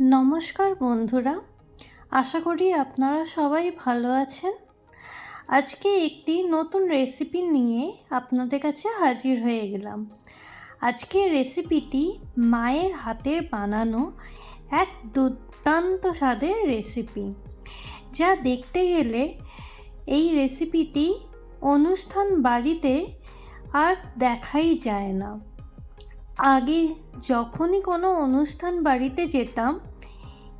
নমস্কার বন্ধুরা, আশা করি আপনারা সবাই ভালো আছেন। আজকে একটি নতুন রেসিপি নিয়ে আপনাদের কাছে হাজির হয়ে গেলাম। আজকে রেসিপিটি মায়ের হাতের বানানো এক দুর্দান্ত স্বাদের রেসিপি যা দেখতে গেলে এই রেসিপিটি অনুষ্ঠান বাড়িতে আর দেখাই যায় না। আগে যখনই কোনো অনুষ্ঠান বাড়িতে যেতাম,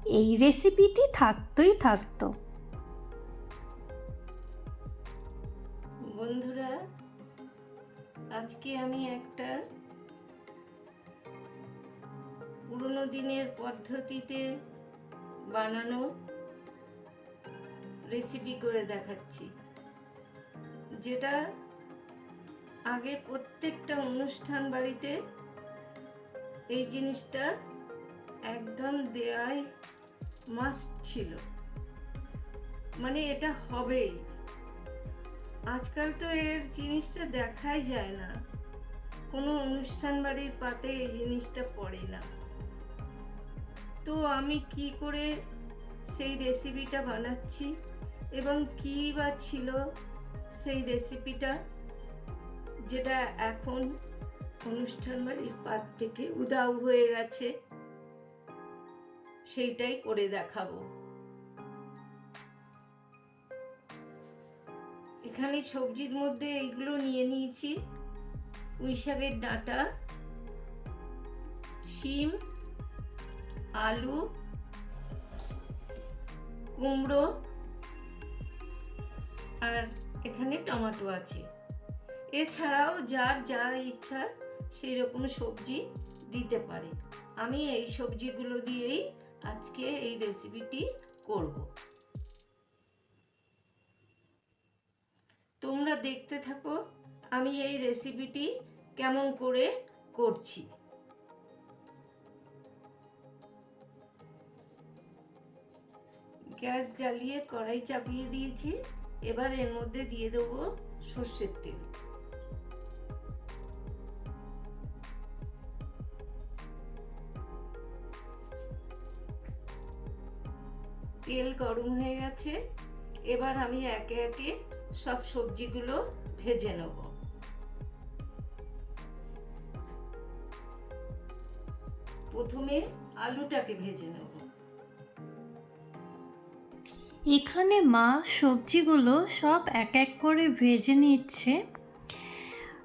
এই রেসিপিটি থাকতোই থাকতো। বন্ধুরা, আজকে আমি একটা পুরনো দিনের পদ্ধতিতে বানানো রেসিপি করে দেখাচ্ছি। যেটা আগে প্রত্যেকটা অনুষ্ঠান বাড়িতে এই জিনিসটা একদম দেয়াই মাস্ট ছিল। মানে এটা হবেই। আজকাল তো এর জিনিসটা দেখাই যায় না। কোনো অনুষ্ঠান বাড়ির পাতে এই জিনিসটা পড়ে না। তো আমি কি করে সেই রেসিপিটা বানাচ্ছি এবং কী বা ছিল সেই রেসিপিটা যেটা এখন অনুষ্ঠান বাড়ির পাত থেকে উদাও হয়ে গেছে। সেইটাই করে দেখাবো। এখানে সবজির মধ্যে এইগুলো নিয়ে নিয়েছি। পুঁই শাকের ডাঁটা, শিম, আলু, কুমড়ো, আর এখানে টমেটো আছে। এছাড়াও যার যা ইচ্ছা সেই রকম সবজি দিতে পারে। আমি এই সবজিগুলো দিয়েই আজকে এই রেসিপিটি করব। তোমরা দেখতে থাকো আমি এই রেসিপিটি কেমন করে করছি। গ্যাস জ্বালিয়ে কড়াই চাপিয়ে দিয়েছি। এবার এর মধ্যে দিয়ে দেবো সর্ষের তেল। তেল গরম হয়ে গেছে। এবার আমি একে একে সব সবজিগুলো ভেজে নেব। প্রথমে আলুটাকে ভেজে নেব। এখানে মা সবজিগুলো সব এক এক করে ভেজে নিচ্ছে।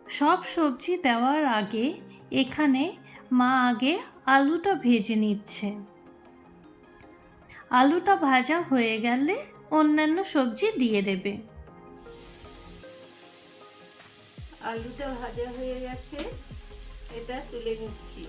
সব সবজি দেওয়ার আগে এখানে মা আগে আলুটা ভেজে নিচ্ছে। আলুটা ভাজা হয়ে গেলে অন্যান্য সবজি দিয়ে দেবে। আলুটা ভাজা হয়ে গেছে, এটা তুলে নিচ্ছি।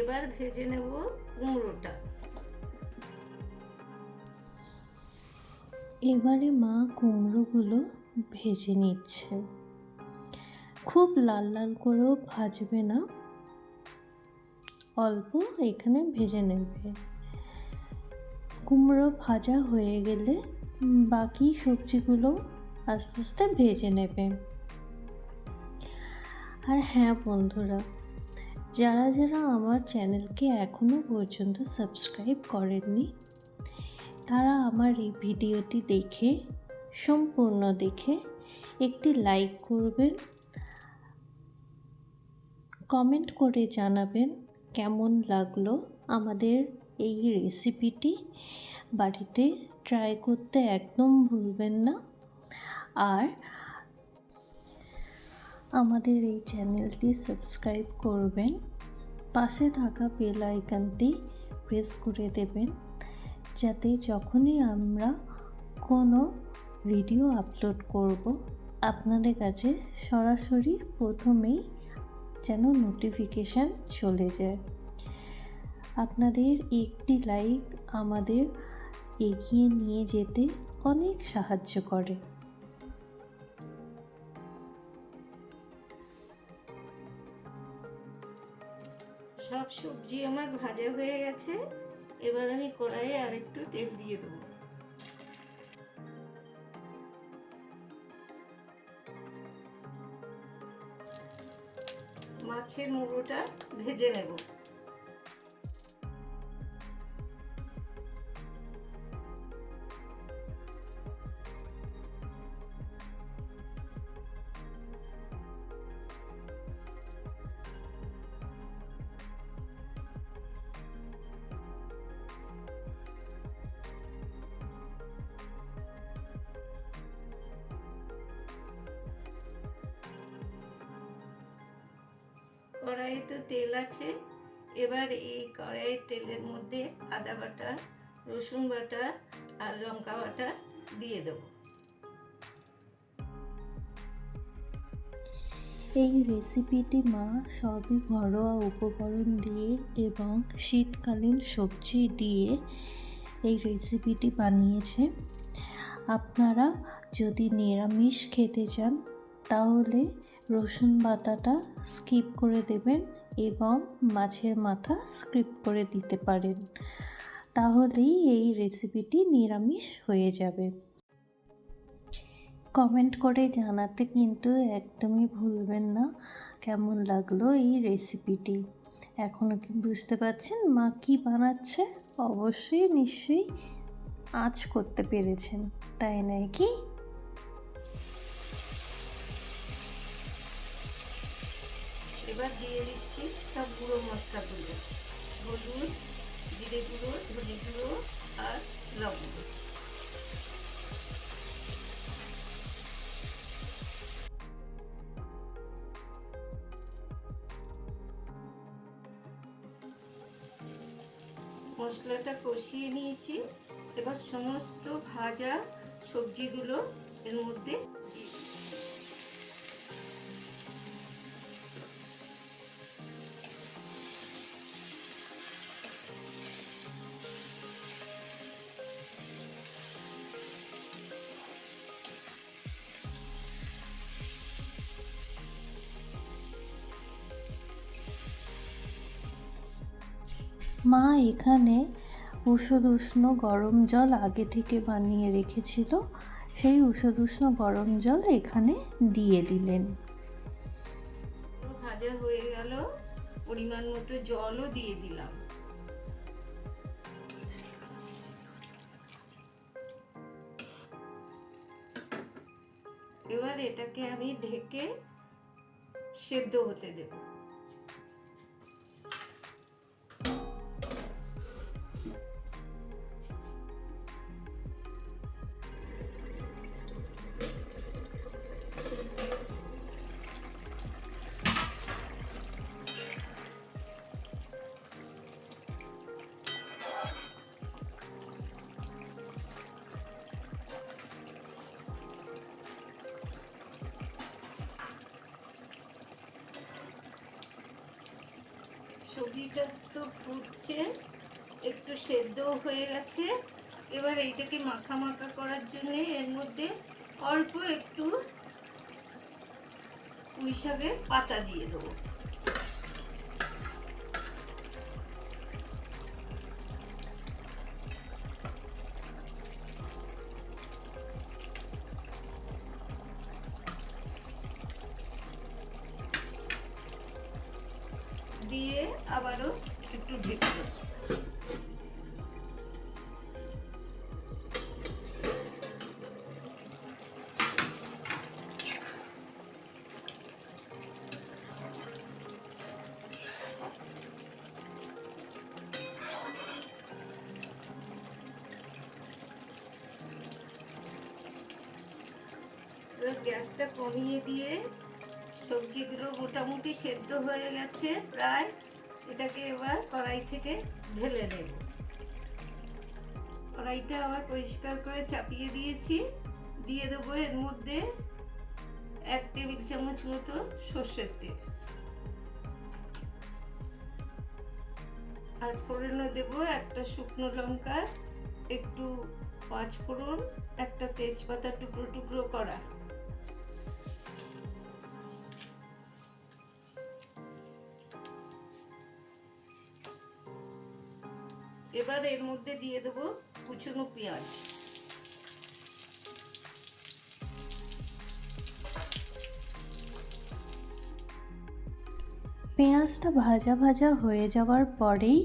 এবার ভেজে নেব। কুমড়োটা এবারে মা কুমড়োগুলো ভেজে নিচ্ছে। খুব লাল লাল করেও ভাজবে না। অল্প এখানে ভেজে নেবে। কুমড়ো ভাজা হয়ে গেলে বাকি সবজিগুলো আস্তে আস্তে ভেজে নেবে। আর হ্যাঁ বন্ধুরা যারা যারা আমার চ্যানেলকে এখনও পর্যন্ত সাবস্ক্রাইব করেননি, তারা আমার এই ভিডিওটি দেখে, সম্পূর্ণ দেখে একটি লাইক করবেন, কমেন্ট করে জানাবেন কেমন লাগল আমাদের এই রেসিপিটি। বাড়িতে ট্রাই করতে একদম ভুলবেন না। আর আমাদের এই চ্যানেলটি সাবস্ক্রাইব করবেন, পাশে থাকা বেল আইকনটি প্রেস করে দেবেন, যাতে যখনই আমরা কোনো ভিডিও আপলোড করব, আপনাদের কাছে সরাসরি প্রথমেই যেন নোটিফিকেশান চলে যায়। আপনাদের একটি লাইক আমাদের এগিয়ে নিয়ে যেতে অনেক সাহায্য করে। সব সবজি আমার ভাজা হয়ে গেছে। এবার আমি কড়াইয়ে আর একটু তেল দিয়ে দেবো। মাছের মুড়োটা ভেজে নেব। কড়াইতে তেল আছে। এবার এই কড়াইয়ের তেলের মধ্যে আদা বাটা, রসুন বাটা আর লঙ্কা বাটা দিয়ে দেবো। এই রেসিপিটি মা সবই ঘরোয়া উপকরণ দিয়ে এবং শীতকালীন সবজি দিয়ে এই রেসিপিটি বানিয়েছে। আপনারা যদি নিরামিষ খেতে চান, তাহলে রসুন বাটাটা স্কিপ করে দেবেন এবং মাছের মাথা স্কিপ করে দিতে পারেন। তাহলেই এই রেসিপিটি নিরামিষ হয়ে যাবে। কমেন্ট করে জানাতে কিন্তু একদমই ভুলবেন না কেমন লাগল এই রেসিপিটি। এখনও কি বুঝতে পারছেন মা কি বানাচ্ছে? অবশ্যই নিশ্চয়ই আঁচ করতে পেরেছেন। তাই নয় কি? এবার দিয়ে দিচ্ছি সব গুঁড়ো মশলাগুলো। হলুদ, জিরে গুঁড়ো, ধনে গুঁড়ো আর লবণ মশলাটা কষিয়ে নিয়েছি। এবার সমস্ত ভাজা সবজিগুলো এর মধ্যে মা এখানে উষদ উষ্ণ গরম জল আগে থেকে বানিয়ে রেখেছিল। সেই উষদ উষ্ণ গরম জল এখানে দিয়ে দিলেন। ভাজা হয়ে গেল। পরিমাণ মতো জলও দিয়ে দিলাম। এবার এটাকে আমি ঢেকে সেদ্ধ হতে দেব। সবজিটা তো ফুটছে, একটু সেদ্ধ হয়ে গেছে। এবার এইটাকে মাখা মাখা করার জন্যে এর মধ্যে অল্প একটু পুঁই শাকের পাতা দিয়ে দেবো। আবারও একটু ঢেকে গ্যাসটা কমিয়ে দিয়ে সবজিগুলো মোটামুটি সেদ্ধ হয়ে গেছে প্রায়। এটাকে এবার কড়াই থেকে ঢেলে নেব। কড়াইটা আবার পরিষ্কার করে চাপিয়ে দিয়েছি। দিয়ে দেবো এর মধ্যে এক টেবিল চামচ মতো সর্ষের তেল। আর ফোড়নে দেব একটা শুকনো লঙ্কা, একটু পাঁচ ফোড়ন, একটা তেজপাতা টুকরো টুকরো করা। এবার এর মধ্যে দিয়ে দেবো কুচনো পেঁয়াজ। পেঁয়াজটা ভাজা ভাজা হয়ে যাওয়ার পরেই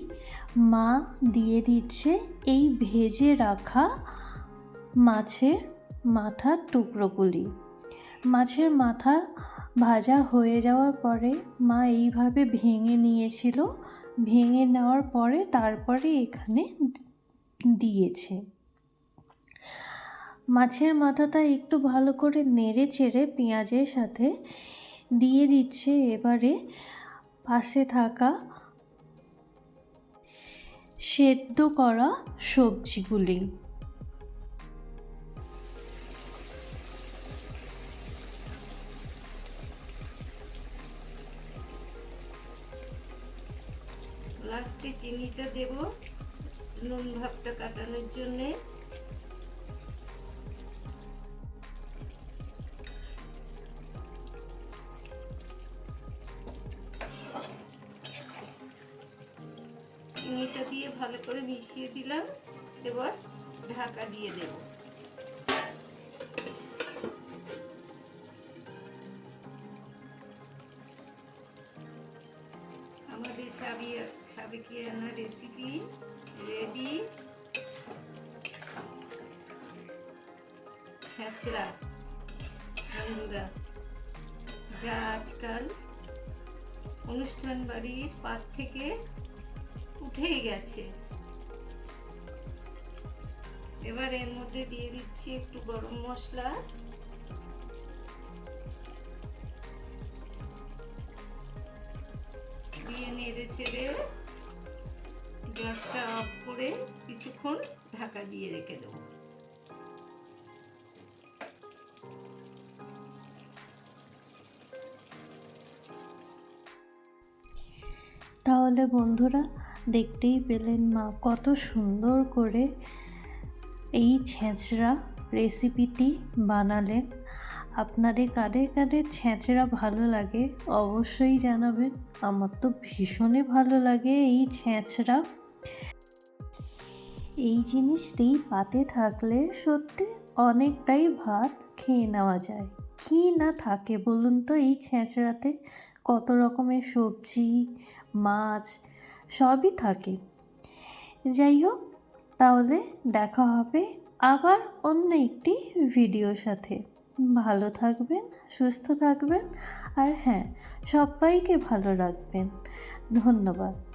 মা দিয়ে দিচ্ছে এই ভেজে রাখা মাছের মাথার টুকরোগুলি। মাছের মাথা ভাজা হয়ে যাওয়ার পরে মা এইভাবে ভেঙে নিয়েছিল ভেঙে নেওয়ার পরে তারপরে এখানে দিয়েছে। মাছের মাথাটা একটু ভালো করে নেড়ে চেড়ে পেঁয়াজের সাথে দিয়ে দিচ্ছে। এবারে পাশে থাকা সেদ্ধ করা সবজিগুলি। চিনিটা দেব। নুন ভাবটা কাটানোর জন্যে। চিনিটা দিয়ে ভালো করে মিশিয়ে দিলাম। এবার ঢাকা দিয়ে দেব। সাবেকিয়ানা রেসিপি রেডি ছ্যাঁচড়া বন্ধুরা যা আজকাল অনুষ্ঠান বাড়ির পাত থেকে উঠেই গেছে। এবার এর মধ্যে দিয়ে দিচ্ছি একটু গরম মশলা। দিয়ে নেড়ে চেড়ে অফ করে কিছুক্ষণ ঢাকা দিয়ে রেখে দেবো। তাহলে বন্ধুরা দেখতেই পেলেন মা, কত সুন্দর করে এই ছেঁচড়া রেসিপিটি বানালেন। আপনাদের কাদের কাদের ছেঁচড়া ভালো লাগে, অবশ্যই জানাবেন। আমার তো ভীষণই ভালো লাগে এই ছেঁচড়া এই জিনিসটি পাতে থাকলে সত্যি অনেকটাই ভাত খেয়ে নেওয়া যায়। কি না থাকে বলুন তো এই ছেঁচড়াতে কত রকমের সবজি, মাছ, সবই থাকে। যাই হোক, তাহলে দেখা হবে আবার অন্য একটি ভিডিওর সাথে। ভালো থাকবেন সুস্থ থাকবেন আর হ্যাঁ সবাইকে ভালো রাখবেন। ধন্যবাদ।